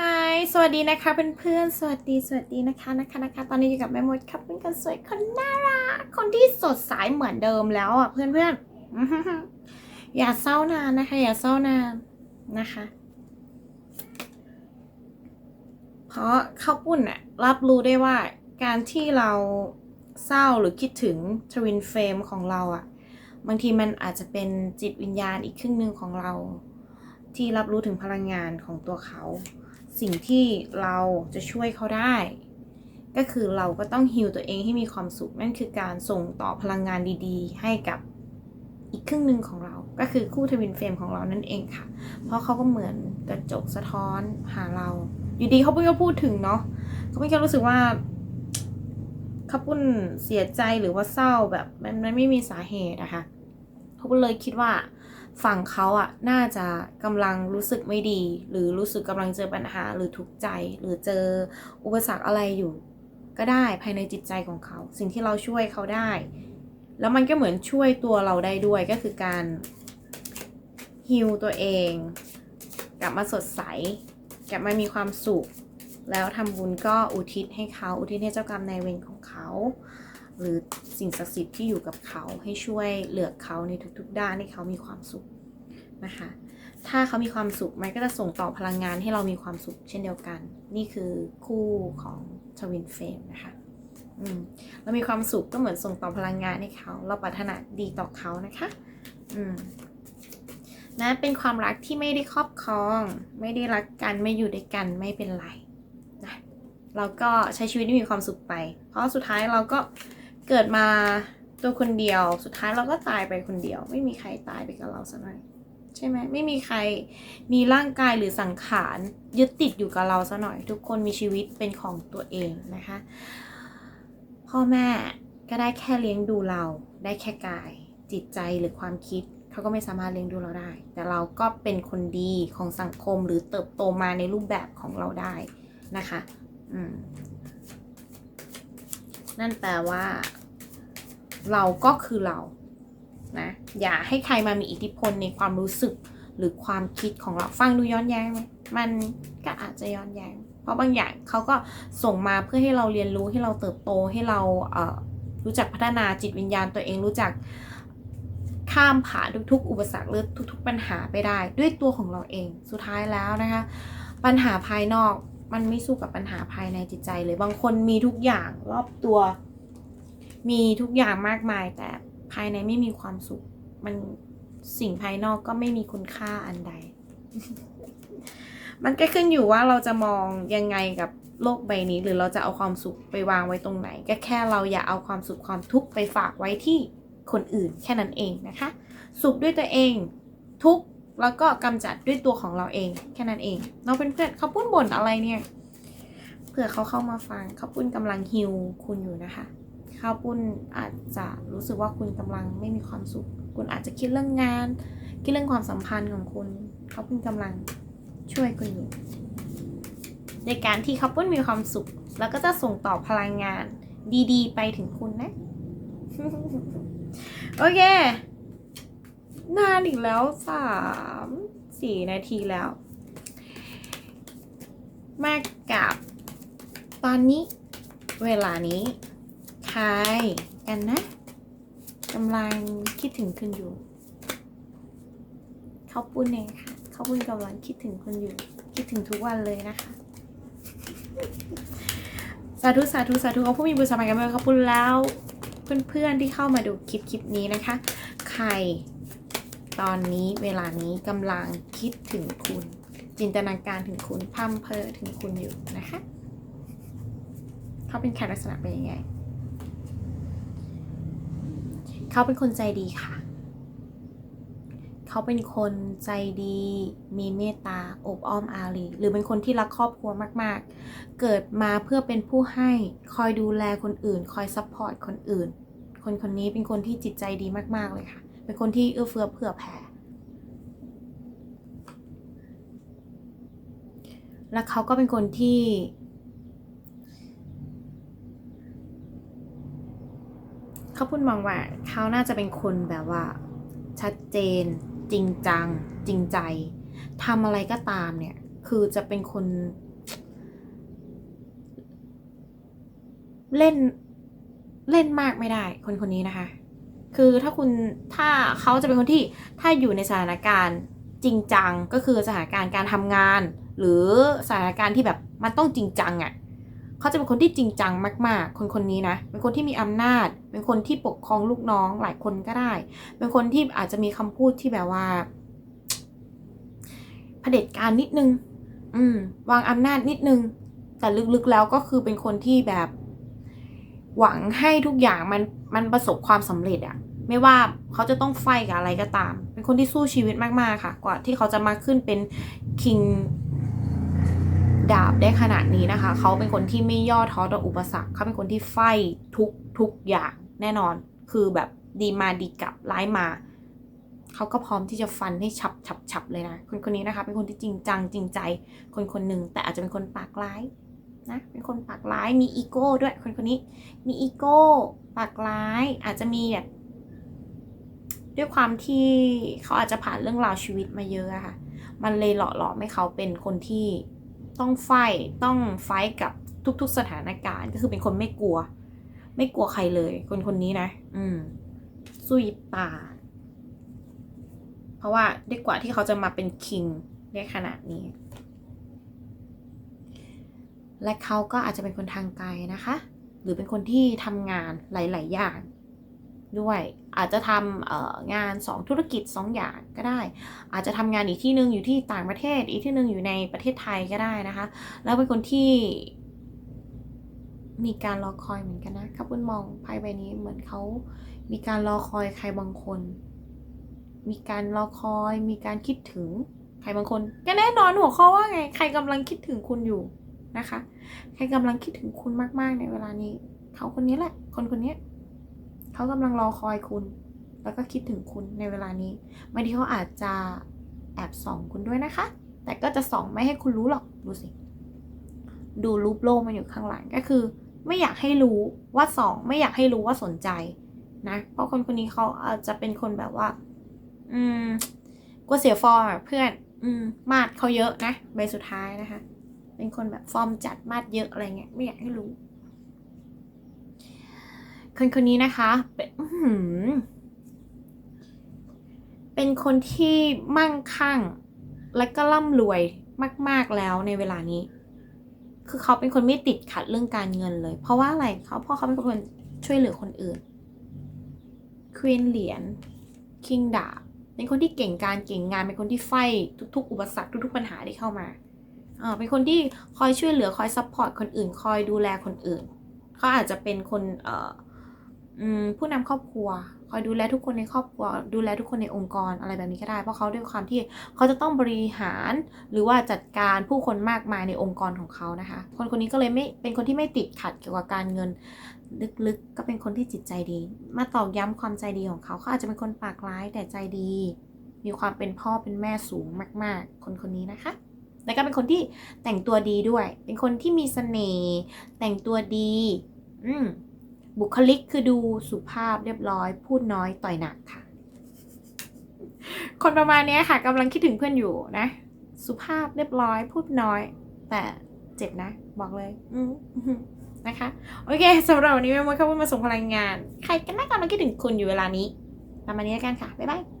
ฮายสวัสดีนะคะเพื่อนๆ สวัสดีสวัสดีนะคะนะคะนะคะ ตอนนี้อยู่กับแม่มดครับเป็นคนสวยคนน่ารักคนที่สดใสเหมือนเดิมแล้วอะเพื่อนๆอื้อหือหืออย่าเศร้านานนะคะ อย่าเศร้านานนะคะ เพราะข้าวปุ้นอะรับรู้ได้ว่าการที่เราเศร้าหรือคิดถึงทวินเฟรมของเราอะบางทีมันอาจจะเป็นจิตวิญญาณอีกครึ่งหนึ่งของเรา ที่รับรู้ถึงพลังงานของตัวเขา สิ่งที่เราจะช่วยเขาได้ ก็คือเราก็ต้องฮิลตัวเองให้มีความสุข นั่นคือการส่งต่อพลังงานดีๆ ให้กับอีกครึ่งหนึ่งของเรา ก็คือคู่ทวินเฟรมของเรานั่นเองค่ะ เพราะเขาก็เหมือนกระจกสะท้อนหาเรา อยู่ดีเขาเพิ่งก็พูดถึงเนาะเขาไม่แค่รู้สึกว่าเขาปุ้นเสียใจหรือว่าเศร้าแบบมันไม่มีสาเหตุอะคะเขาก็เลยคิดว่า ฝั่งเขาอะน่าจะกำลังรู้สึกไม่ดี หรือรู้สึกกำลังเจอปัญหาหรือทุกข์ใจ หรือเจออุปสรรคอะไรอยู่ ก็ได้ภายในจิตใจของเขา สิ่งที่เราช่วยเขาได้ แล้วมันก็เหมือนช่วยตัวเราได้ด้วยก็คือการฮิลตัวเอง กลับมาสดใส กลับมามีความสุข แล้วทำบุญก็อุทิศให้เขา อุทิศให้เจ้ากรรมนายเวรของเขา หรือสิ่งศักดิ์สิทธิ์ที่อยู่กับเขาให้ช่วยเหลือเขาในทุกๆ ด้านให้เขามีความสุขนะคะ ถ้าเขามีความสุขมันก็จะส่งต่อพลังงานให้เรามีความสุขเช่นเดียวกัน นี่คือคู่ของทวินเฟรมนะคะอืมเรามีความสุขก็เหมือนส่งต่อพลังงานให้เขา เราปรารถนาดีต่อเขานะคะอืมนะเป็นความรักที่ไม่ได้ครอบครอง ไม่ได้รักกันไม่อยู่ด้วยกันไม่เป็นไรนะเราก็ใช้ชีวิตที่มีความสุขไป เพราะสุดท้ายเราก็ เกิดมาตัวคนเดียว สุดท้ายเราก็ตายไปคนเดียว ไม่มีใครตายไปกับเราสักหน่อยใช่ไหมไม่มีใครมีร่างกายหรือสังขารยึดติดอยู่กับเราสักหน่อย ทุกคนมีชีวิตเป็นของตัวเองนะคะ พ่อแม่ก็ได้แค่เลี้ยงดูเรา ได้แค่กาย จิตใจหรือความคิดเขาก็ไม่สามารถเลี้ยงดูเราได้ แต่เราก็เป็นคนดีของสังคมหรือเติบโตมาในรูปแบบของเราได้นะคะ อืม นั่นแปลว่า เราก็คือเรานะอย่าให้ใครมามีอิทธิพลในความรู้สึกหรือความคิดของเราฟังดูย้อนแย้งไหมมันก็อาจจะย้อนแย้ง เพราะบางอย่างเขาก็ส่งมาเพื่อให้เราเรียนรู้ให้เราเติบโตให้เราเรู้จักพัฒนาจิตวิญญาณตัวเองรู้จักข้ามผ่านทุกๆ อุปสรรคหรือทุก ๆ ปัญหาไปได้ ด้วยตัวของเราเองสุดท้ายแล้วนะคะ ปัญหาภายนอก มันไม่สู้กับปัญหาภายในจิตใจเลย บางคนมีทุกอย่างรอบตัว มีทุกอย่างมากมาย แต่ภายในไม่มีความสุข มันสิ่งภายนอกก็ไม่มีคุณค่าอันใด มันก็ขึ้นอยู่ว่าเราจะมองยังไงกับโลกใบนี้ หรือเราจะเอาความสุขไปวางไว้ตรงไหน ก็แค่เราอย่าเอาความสุขความทุกข์ไปฝากไว้ที่คนอื่นแค่นั้นเองนะคะ สุขด้วยตัวเอง ทุกข แล้วก็กำจัดด้วยตัวของเราเองแค่นั้นเอง เราเป็นเพื่อนเขาปุ้นบ่นอะไรเนี่ยเผื่อเขาเข้ามาฟังเขาปุ้นกำลังฮิวคุณอยู่นะคะเขาวปุ้นอาจจะรู้สึกว่าคุณกำลังไม่มีความสุข คุณอาจจะคิดเรื่องงาน คิดเรื่องความสัมพันธ์ของคุณเขาปุ้นกำลังช่วยคุณอยู่ในการที่เขาปุ้นมีความสุข แล้วก็จะส่งต่อพลังงาน ดีๆ ไปถึงคุณนะ โอเค นานอีกแล้วสามสี่นาทีแล้ว มากับ ตอนนี้ เวลานี้ใครกันนะกำลังคิดถึงคุณอยู่ เขาปุ้นเองค่ะ เขาปุ้นกำลังคิดถึงคุณอยู่ คิดถึงทุกวันเลยนะคะสาธุสาธุสาธุเขาผู้มีบุญสมัยกันเมื่อเขาปุ้นแล้ว เพื่อนๆที่เข้ามาดูคลิปคลิปนี้นะคะ ใคร ตอนนี้เวลานี้กำลังคิดถึงคุณ จินตนาการถึงคุณพัมเพอถึงคุณอยู่นะคะ เขาเป็นแขกลักษณะเป็นยังไง เขาเป็นคนใจดีค่ะ เขาเป็นคนใจดี มีเมตตาอบอ้อมอารี หรือเป็นคนที่รักครอบครัวมากๆ เกิดมาเพื่อเป็นผู้ให้คอยดูแลคนอื่น คอยซัพพอร์ตคนอื่น คนคนนี้เป็นคนที่จิตใจดีมากๆเลยค่ะ เป็นคนที่เอื้อเฟื้อเผื่อแผ่และเขาก็เป็นคนที่ เขาพูดมองว่าเขาน่าจะเป็นคนแบบว่า ชัดเจน จริงจัง จริงใจทำอะไรก็ตามเนี่ย คือจะเป็นคน เล่นเล่นมากไม่ได้ คนคนนี้นะคะ คือถ้าคุณถ้าเขาจะเป็นคนที่ถ้าอยู่ในสถานการณ์จริงจังก็คือสถานการณ์การทำงาน หรือสถานการณ์ที่แบบมันต้องจริงจังอะ่ะเขาจะเป็นคนที่จริงจังมาก ๆ คนคนนี้นะเป็นคนที่มีอำนาจ เป็นคนที่ปกครองลูกน้องหลายคนก็ได้ เป็นคนที่อาจจะมีคำพูดที่แบบว่าเผด็จการนิดนึง อืม วางอำนาจนิดนึง แต่ลึกๆแล้วก็คือเป็นคนที่แบบ หวังให้ทุกอย่างมันมันประสบความสำเร็จอะไม่ว่าเขาจะต้องไฟกับอะไรก็ตาม เป็นคนที่สู้ชีวิตมาก ๆ ค่ะ กว่าที่เขาจะมาขึ้นเป็นคิงดาบได้ขนาดนี้นะคะ เขาเป็นคนที่ไม่ย่อท้อต่ออุปสรรค เขาเป็นคนที่ไฟทุกทุกอย่างแน่นอน คือแบบดีมาดีกลับร้ายมา เขาก็พร้อมที่จะฟันให้ฉับฉับฉับเลยนะ คนคนนี้นะคะ เป็นคนที่จริงจังจริงใจ คนคนหนึ่งแต่อาจจะเป็นคนปากร้าย นะเป็นคนปากร้ายมีอีโก้ด้วยคนคนนี้มีอีโก้ปากร้าย อาจจะมีแบบด้วยความที่เขาอาจจะผ่านเรื่องราวชีวิตมาเยอะอะค่ะ มันเลยหล่อหลอมให้เขาเป็นคนที่ต้องไฟต้องไฟกับทุกๆสถานการณ์ ก็คือเป็นคนไม่กลัว ไม่กลัวใครเลย คนคนนี้นะ อืมสู้ยิบตา เพราะว่าด้วยกว่าที่เขาจะมาเป็นคิงได้ขนาดนี้ และเขาก็อาจจะเป็นคนทางไกลนะคะ หรือเป็นคนที่ทำงานหลาย ๆ อย่างด้วยอาจจะทำงาน 2 ธุรกิจ 2 อย่างก็ได้ อาจจะทำงานอีกที่หนึ่งอยู่ที่ต่างประเทศ อีกที่หนึ่งอยู่ในประเทศไทยก็ได้นะคะ แล้วเป็นคนที่ มีการรอคอยเหมือนกันนะถ้าคุณมองไพ่ใบนี้เหมือนเขามีการรอคอยใครบางคน มีการรอคอย มีการคิดถึงใครบางคนก็แน่นอนหัวข้อว่าไง ใครกำลังคิดถึงคุณอยู่ นะคะ ใครกำลังคิดถึงคุณมาก ๆ ในเวลานี้ เขาคนนี้แหละ คนคนนี้เขากำลังรอคอยคุณ แล้วก็คิดถึงคุณในเวลานี้บางทีเขาอาจจะแอบส่องคุณด้วยนะคะ แต่ก็จะส่องไม่ให้คุณรู้หรอก ดูสิ ดูรูปโลกมันอยู่ข้างหลังก็คือ ไม่อยากให้รู้ว่าส่องไม่อยากให้รู้ว่าสนใจนะ เพราะคนคนนี้เขาอาจจะเป็นคนแบบว่า อืมกลัวเสียฟอร์มเพื่อน อืม มาดเขาเยอะนะ ใบสุดท้ายนะคะ เป็นคนแบบฟอร์มจัดมาดเยอะอะไรเงี้ยไม่อยากให้รู้ คนคนนี้นะคะ เป็นเป็นคนที่มั่งคั่ง และก็ร่ำรวยมาก ๆแล้วในเวลานี้ คือเขาเป็นคนไม่ติดขัดเรื่องการเงินเลย เพราะว่าอะไรเขาเพราะเขาเป็นคนช่วยเหลือคนอื่นควีนเหรียญคิงดาเป็นคนที่เก่งการเก่งงาน เป็นคนที่ไฟทุก ๆ อุปสรรคทุก ๆ ปัญหาที่เข้ามา เป็นคนที่คอยช่วยเหลือคอยซัพพอร์ตคนอื่น คอยดูแลคนอื่น เขาอาจจะเป็นคนเผู้นำครอบครัว คอยดูแลทุกคนในครอบครัว ดูแลทุกคนในองค์กรอะไรแบบนี้ก็ได้ เพราะเขาด้วยความที่เขาจะต้องบริหารหรือว่าจัดการผู้คนมากมายในองค์กรของเขานะคะ คนคนนี้ก็เลยไม่เป็นคนที่ไม่ติดขัดเกี่ยวกับการเงินลึกๆ ก็เป็นคนที่จิตใจดี มาตอกย้ำความใจดีของเขาเขาอาจจะเป็นคนปากร้ายแต่ใจดี มีความเป็นพ่อเป็นแม่สูงมาก ๆ คนคนนี้นะคะ แล้วก็เป็นคนที่แต่งตัวดีด้วย เป็นคนที่มีเสน่ห์แต่งตัวดี อืมบุคลิกคือดูสุภาพเรียบร้อย พูดน้อยต่อยหนักค่ะ คนประมาณนี้ค่ะกำลังคิดถึงเพื่อนอยู่นะ สุภาพเรียบร้อย พูดน้อย แต่เจ็บนะ บอกเลย อืนะคะ โอเคสำหรับวันนี้แม่มดเข้ามาส่งพลังงาน ใครกันน่ากำลังคิดถึงคุณอยู่เวลานี้ประมาณนี้แล้วกันค่ะ บ๊ายบาย